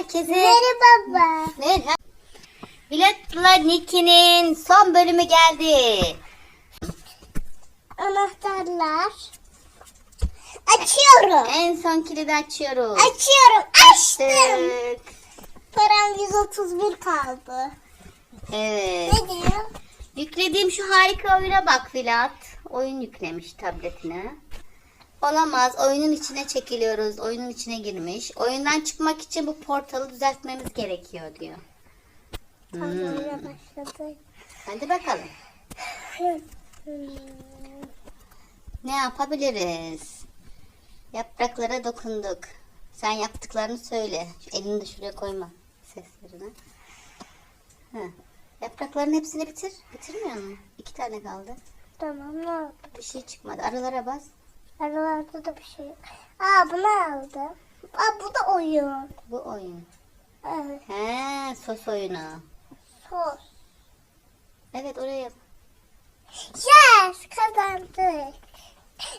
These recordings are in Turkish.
herkese. Merhaba. Merhaba. Biletla Nicky'nin son bölümü geldi. Anahtarlar. Açıyorum. En son kilidi açıyoruz. Açıyorum. Açtım. Açtık. Param 131 kaldı. Evet. Ne diyor? Yüklediğim şu harika oyuna bak Filat. Oyun yüklemiş tabletine. Olamaz. Oyunun içine çekiliyoruz. Oyunun içine girmiş. Oyundan çıkmak için bu portalı düzeltmemiz gerekiyor diyor. Hmm. Başladı. Hadi bakalım. Ne yapabiliriz? Yapraklara dokunduk. Sen yaptıklarını söyle. Şu elini de şuraya koyma seslerine. Heh. Yaprakların hepsini bitir. Bitirmiyor musun? İki tane kaldı. tamam ne oldu? Bir şey çıkmadı. Aralara bas. Aralarda da bir şey yok. Aa bunu aldım. Aa bu da oyun. Bu oyun. Evet. He, sos oyunu. Sos. Evet oraya yap. Yes kazandık.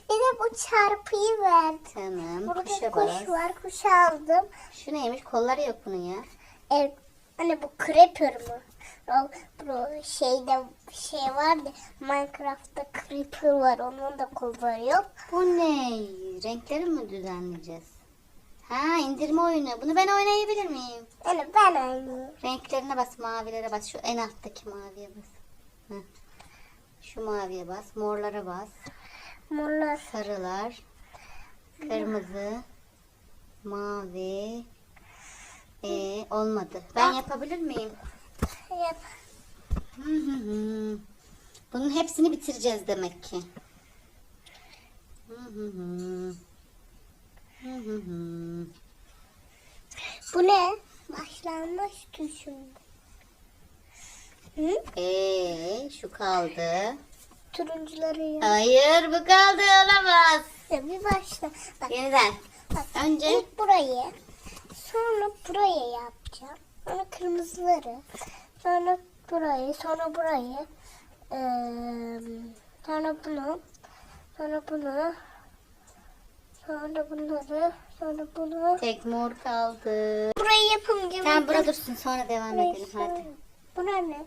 Bir de bu çarpıyı verdi. Tamam. Burada Kuşa kuş bas. var. Kuş aldım. Şu neymiş? Kolları yok bunun ya. Evet. Hani bu creeper mı? O, bu şeyde şey vardı. Minecraft'ta creeper var. Onun da kolları yok. Bu ne? Renkleri mi düzenleyeceğiz? Ha indirme oyunu. Bunu ben oynayabilir miyim? Yani ben oynayayım. Renklerine bas, mavilere bas. Şu en alttaki maviye bas. Heh. Şu maviye bas, morlara bas. Morlar. Sarılar, kırmızı, mavi. Ee, olmadı. Ben yapabilir miyim? Yap. Hı hı hı. Bunun hepsini bitireceğiz demek ki. Hı hı hı. Hı hı hı. Bu ne? Başlanmış düşündüm. Hı? Ee, şu kaldı. Turuncuları yok. Hayır bu kaldı olamaz. Ya bir başla. Bak, Yeniden. bak. Önce İlk burayı. Sonra burayı yapacağım. Sonra kırmızıları. Sonra burayı. Sonra burayı. Ee, sonra bunu. Sonra bunu. Sonra bunları. Sonra bunu. tek mor kaldı. Burayı yapınca. Sen burada dursun sonra devam edelim hadi. Bu ne?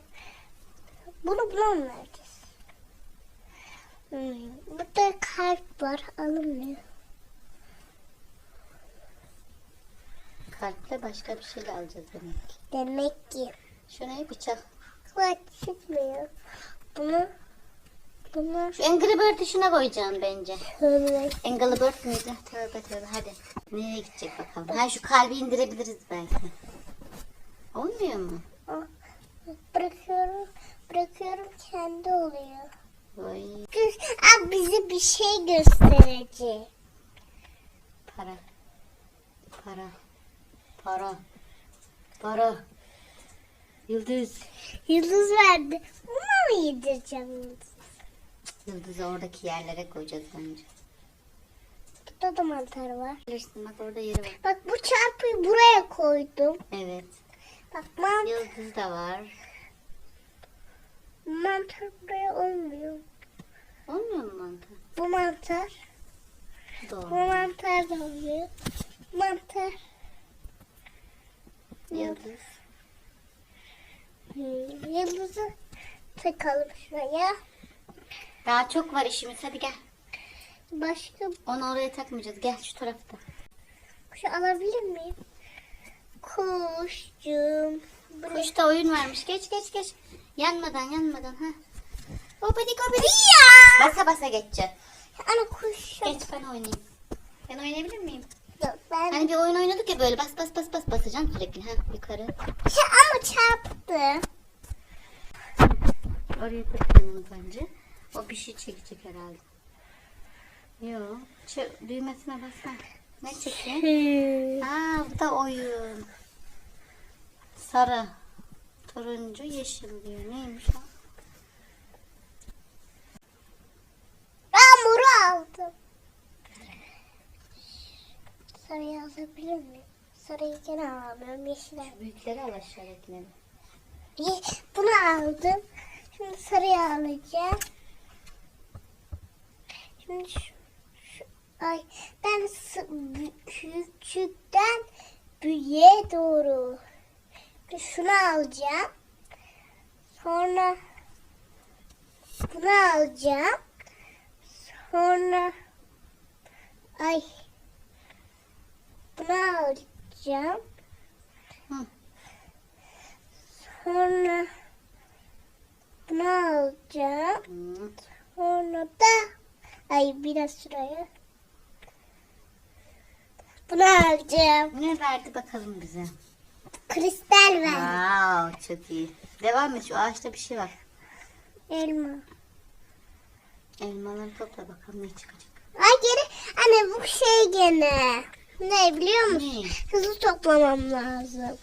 Bunu buna mı vereceğiz? Hmm. Burada kalp var. Alınmıyor. Kalple başka bir şeyle alacağız demek. Demek ki. Şu ne? Bıçak. Kulak çıkmıyor. Bunu bunu Şu Angry Bird işine koyacağım bence. şöyle Angry Bird müydü? Tövbe tövbe hadi. Nereye gidecek bakalım. Ha şu kalbi indirebiliriz belki. Olmuyor mu? bırakıyorum. Bırakıyorum kendi oluyor. Vay Aa, bize bir şey gösterecek. para. Para. Para. Para. Yıldız. Yıldız verdi. Buna mı yedireceğim yıldız? Yıldızı oradaki yerlere koyacağız bence. Burada da mantar var. Bilirsin bak orada yeri var. Bak bu çarpıyı buraya koydum. Evet. Bak mantar, Yıldız da var. mantar buraya olmuyor. Olmuyor mu mantar? Bu mantar. Bu Doğru. mantar da oluyor. Mantar. Yıldız. Hmm, Yıldızı takalım şuraya. Daha çok var işimiz. Hadi gel. Başka Onu oraya takmayacağız. Gel şu tarafta. kuş alabilir miyim? Kuşcuğum. Buraya. Kuşta oyun varmış. Geç geç geç. Yanmadan yanmadan ha. Hopadik hopadik. Ya! Basa basa geçeceğim. Ana kuş. Geç ben oynayayım. Ben oynayabilir miyim? Yok, ben... Hani bir oyun oynadık ya böyle bas bas bas bas basacaksın sürekli ha yukarı. Ya ama çarptı. Oraya takıyorum bence. O bir şey çekecek herhalde. Yok. Şu düğmesine basma. Ne çekiyor? Ha bu da oyun. Sarı. Turuncu, yeşil diyor. Neymiş o? Ben moru aldım. Sarıyı alabilir miyim? Sarıyı gene alamıyorum. Yeşil Büyükleri al aşağıdakileri. Ye- Bunu aldım. Şimdi sarıyı alacağım. Şimdi şu, şu- ay ben küçükten büyük Y doğru. Şunu alacağım. Sonra bunu alacağım. Sonra ay bunu alacağım. Hı. Sonra bunu alacağım. Sonra da ay biraz şuraya. Bunu alacağım. Ne verdi bakalım bize? Kristal ver. Wow çok iyi. Devam et şu ağaçta bir şey var. Elma. Elmaları topla bakalım ne çıkacak. Ay geri anne bu şey gene. Ne biliyor musun? Ne? Hızlı toplamam lazım.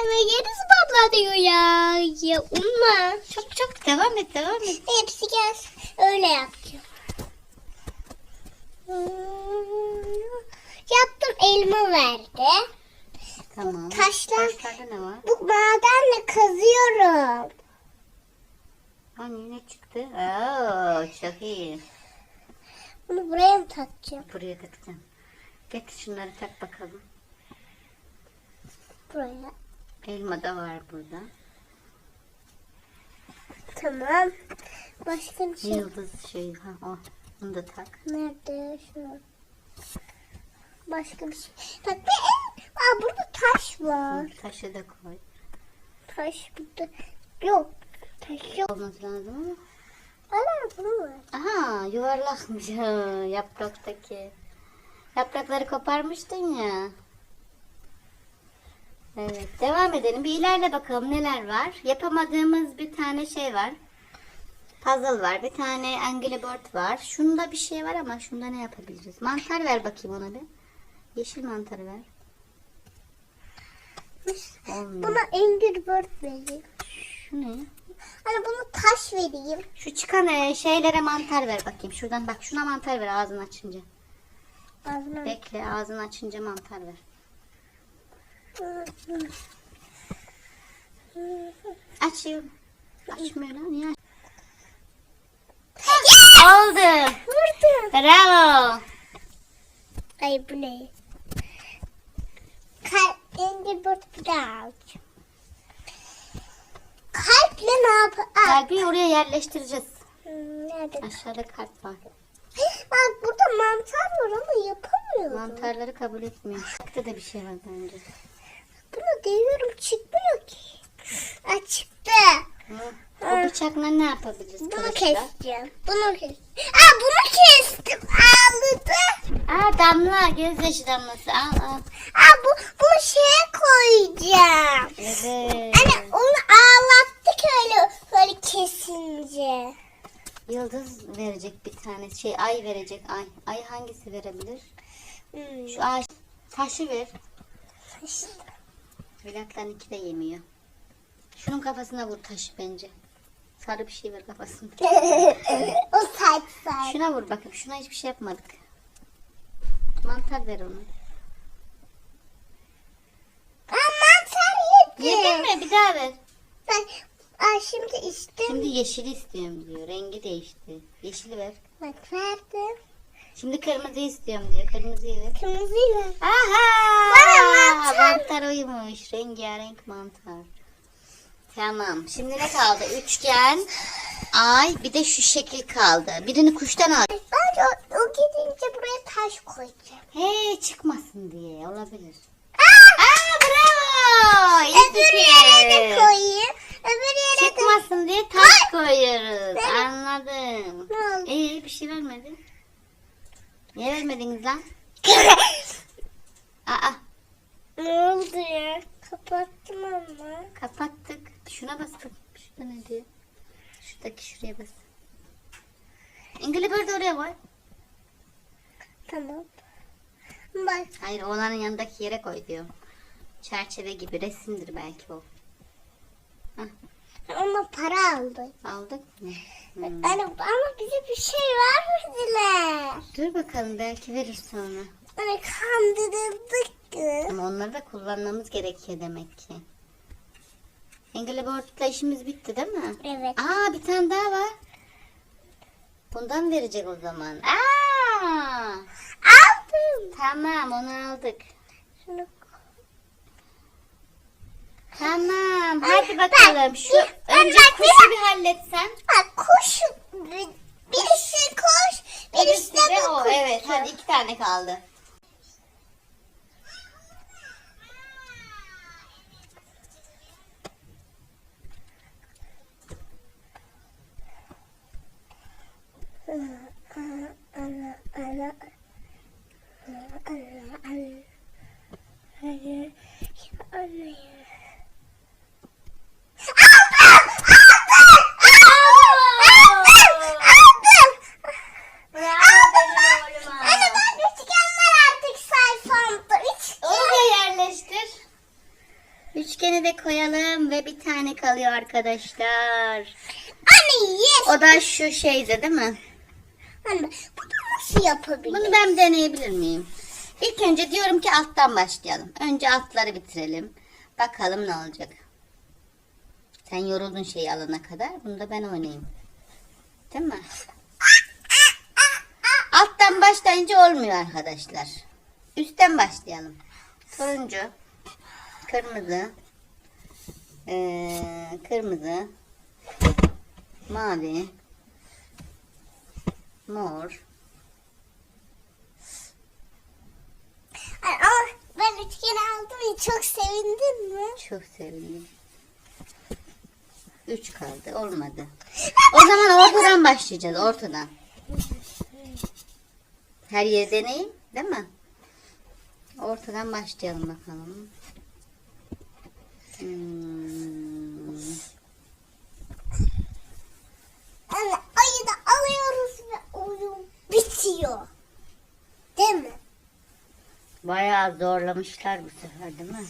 Ama yarısı patlatıyor ya. Ya umma. Çok çok devam et devam et. Hepsi gelsin. Öyle yapacağım. Yaptım elma verdi. Tamam. Taşlar- Taşlarda ne var? Bu madenle kazıyorum. Hani ne çıktı? Oo, çok iyi. Bunu buraya mı takacağım? Buraya takacağım. Getir şunları tak bakalım. Buraya. Elma da var burada. Tamam. Başka bir şey. Yıldız şey ha o. Bunu da tak. Nerede? Şu. Başka bir şey. Bak bir Aa, burada taş var. Taşı da koy. Taş burada. Yok. Taş yok. Olması lazım Ana bunu var. ama. Aha yuvarlakmış yapraktaki. Yaprakları koparmıştın ya. Evet devam edelim. Bir ilerle bakalım neler var. Yapamadığımız bir tane şey var. Puzzle var. Bir tane Angry Bird var. Şunda bir şey var ama şunda ne yapabiliriz? Mantar ver bakayım ona bir. Yeşil mantarı ver. Olmuyor. Buna Angry Bird vereyim. Şu ne? Hani bunu taş vereyim. Şu çıkan e, şeylere mantar ver bakayım. Şuradan bak şuna mantar ver ağzını açınca. Ağzına. Bekle ağzını açınca mantar ver. Açıyor. Açmıyor lan niye aç- Oldu. Vurdum. Bravo. Ay bu ne? Kalp daha alacağım. Kalple ne yap? Aa, Kalbi oraya yerleştireceğiz. hmm, Nerede? Aşağıda kalp var. Bak burada mantar var ama yapamıyorum. Mantarları kabul etmiyor. Çıktı da bir şey var bence. Bunu deviyorum çıkmıyor ki. Aa, çıktı. Hı. O bıçakla ne yapabiliriz? Bunu keseceğim. Bunu kes. Aa bunu kestim. Ağladı. Aa damla gözyaşı damlası. Al al. Aa bu bunu şeye koyacağım. Evet. Anne onu ağlattık öyle böyle kesince. Yıldız verecek bir tane şey ay verecek ay. Ay hangisi verebilir? Hmm. Şu ağaç taşı ver. İşte. Velaktan iki de yemiyor. Şunun kafasına vur taşı bence. Sarı bir şey ver kafasında. o saç saç. Şuna vur bakayım. Şuna hiçbir şey yapmadık. Mantar ver onu. Aa mantar yedi. Yedin mi? Bir daha ver. Bak, aa, şimdi içtim. Şimdi yeşili istiyorum diyor. Rengi değişti. Yeşili ver. Bak verdim. Şimdi kırmızı istiyorum diyor. Kırmızıyı ver. Kırmızıyla. Aha! Bana mantar. Mantar uyumuş. Rengarenk mantar. Tamam. Şimdi ne kaldı? Üçgen, ay, bir de şu şekil kaldı. Birini kuştan al. Bence o, o gidince buraya taş koyacağım. He çıkmasın diye olabilir. Aa! Aa bravo! İyi Öbür yere de koyayım. Öbür yere de. Çıkmasın diye taş koyuyoruz. Anladım. Ne oldu? İyi bir şey vermedi. Niye vermediniz lan? Aa ne oldu ya? Kapattım ama. kapattık. Şuna bas bakayım. Şurada ne diyor? Şuradaki şuraya bas. Bird oraya koy. Tamam. Bak. Hayır oğlanın yanındaki yere koy diyor. Çerçeve gibi resimdir belki o. Ona para aldı. Aldık mı? Hmm. Anne ama bize bir şey vermediler. Dur bakalım belki verir sonra. Anne kandırıldık. Ama onları da kullanmamız gerekiyor demek ki. Angry Bird'la işimiz bitti değil mi? Evet. Aa bir tane daha var. Bundan verecek o zaman. Aa! Tamam onu aldık. Şunu Tamam hadi bakalım. Şu ben- ben- önce kuşu bir halletsen. Ha, kuş. bir- Birisi kuş. Birisi de bu kuş. Evet hadi iki tane kaldı. Anne ben üçgen var artık sayfamda. Üçgen. Onu da yerleştir. Üçgeni de koyalım ve bir tane kalıyor arkadaşlar. Anne yes. O da şu şeydi değil mi? Anne bu da nasıl yapabilir? Bunu ben deneyebilir miyim? İlk önce diyorum ki alttan başlayalım. Önce altları bitirelim. Bakalım ne olacak. Sen yoruldun şeyi alana kadar. Bunu da ben oynayayım. Değil mi? Alttan başlayınca olmuyor arkadaşlar. Üstten başlayalım. Turuncu, kırmızı, eee, kırmızı, mavi, mor, Ama ben üçgeni aldım çok sevindin mi? Çok sevindim. Üç kaldı. Olmadı. O zaman ortadan başlayacağız. Ortadan. Her yeri deneyin. Değil mi? Ortadan başlayalım bakalım. Hmm. Ayı da alıyoruz ve oyun bitiyor. Değil mi? Bayağı zorlamışlar bu sefer değil mi?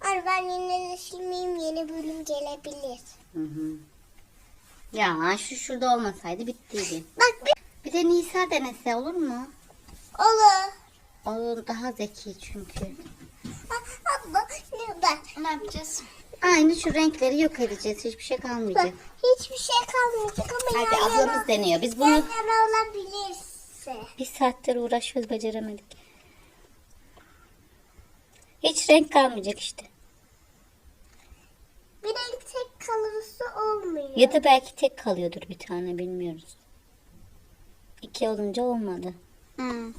Anne ben silmeyeyim yeni bölüm gelebilir. Hı hı. Ya şu şurada olmasaydı bittiydi. Bak bir Bir de Nisa denese olur mu? olur. O daha zeki çünkü. Abla ne yapacağız? Aynı şu renkleri yok edeceğiz. Hiçbir şey kalmayacak. Bak hiçbir şey kalmayacak ama Hadi yan ablamız yana, deniyor. Biz yan bunu yana olabilirse. bir saattir uğraşıyoruz beceremedik. Hiç renk kalmayacak işte. Bir renk tek kalırsa olmuyor. Ya da belki tek kalıyordur bir tane bilmiyoruz. İki olunca olmadı. Hmm.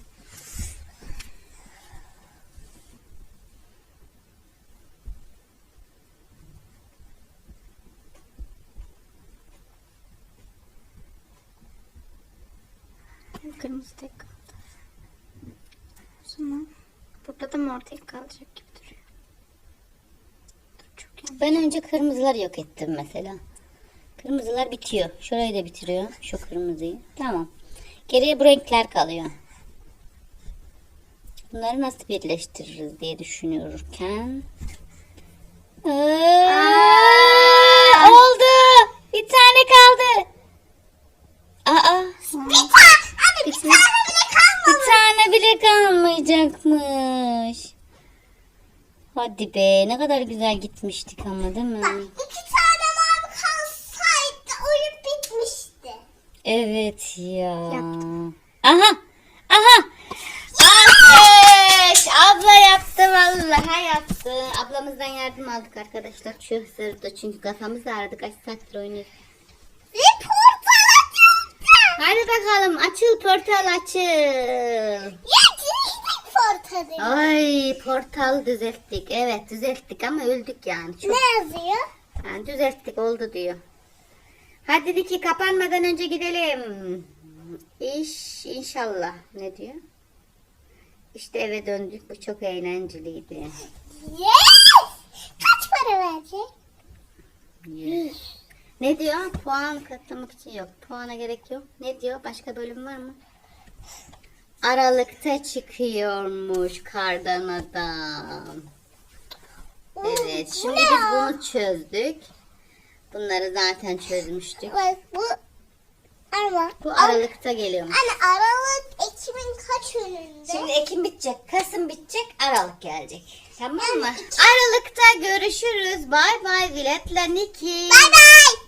Kırmızı tek kaldı. O zaman burada da mor tek kalacak gibi duruyor. Dur çok yanlış. Ben önce kırmızıları yok ettim mesela. Kırmızılar bitiyor. Şurayı da bitiriyor. Şu kırmızıyı. Tamam. Geriye bu renkler kalıyor. Bunları nasıl birleştiririz diye düşünürken. Aa, oldu. Bir tane kaldı. Aa, Bir tane, anne bir Bitmiş. tane bile kalmadı. bir tane bile kalmayacakmış. Hadi be ne kadar güzel gitmiştik ama değil mi? Bak iki tane mavi kalsaydı oyun bitmişti. Evet ya. Yaptım. Aha. Aha. Alkış. Abla yaptı vallahi yaptı. Ablamızdan yardım aldık arkadaşlar. Şu sırada çünkü kafamız ağrıdı. Kaç saattir oynuyoruz. Ve portal açıldı. Hadi bakalım açıl portal açıl. Ya portalı. Ay portal düzelttik. Evet düzelttik ama öldük yani. Çok, Ne yazıyor? yani düzelttik oldu diyor. Hadi Diki kapanmadan önce gidelim. İş inşallah. Ne diyor? İşte eve döndük. Bu çok eğlenceliydi. Yes! Kaç para verecek? Yüz. Ne diyor? Puan katlamak için yok. Puana gerek yok. Ne diyor? Başka bölüm var mı? Aralıkta çıkıyormuş kardan adam. Evet. Bu Şimdi ne biz ya? bunu çözdük. Bunları zaten çözmüştük. Bak bu ama Bu aralıkta geliyormuş. Anne Aralık Ekim'in kaç önünde? Şimdi Ekim bitecek, Kasım bitecek, Aralık gelecek. Tamam mı? Aralıkta görüşürüz. Bay bay Vilet'le Niki. Bay bay.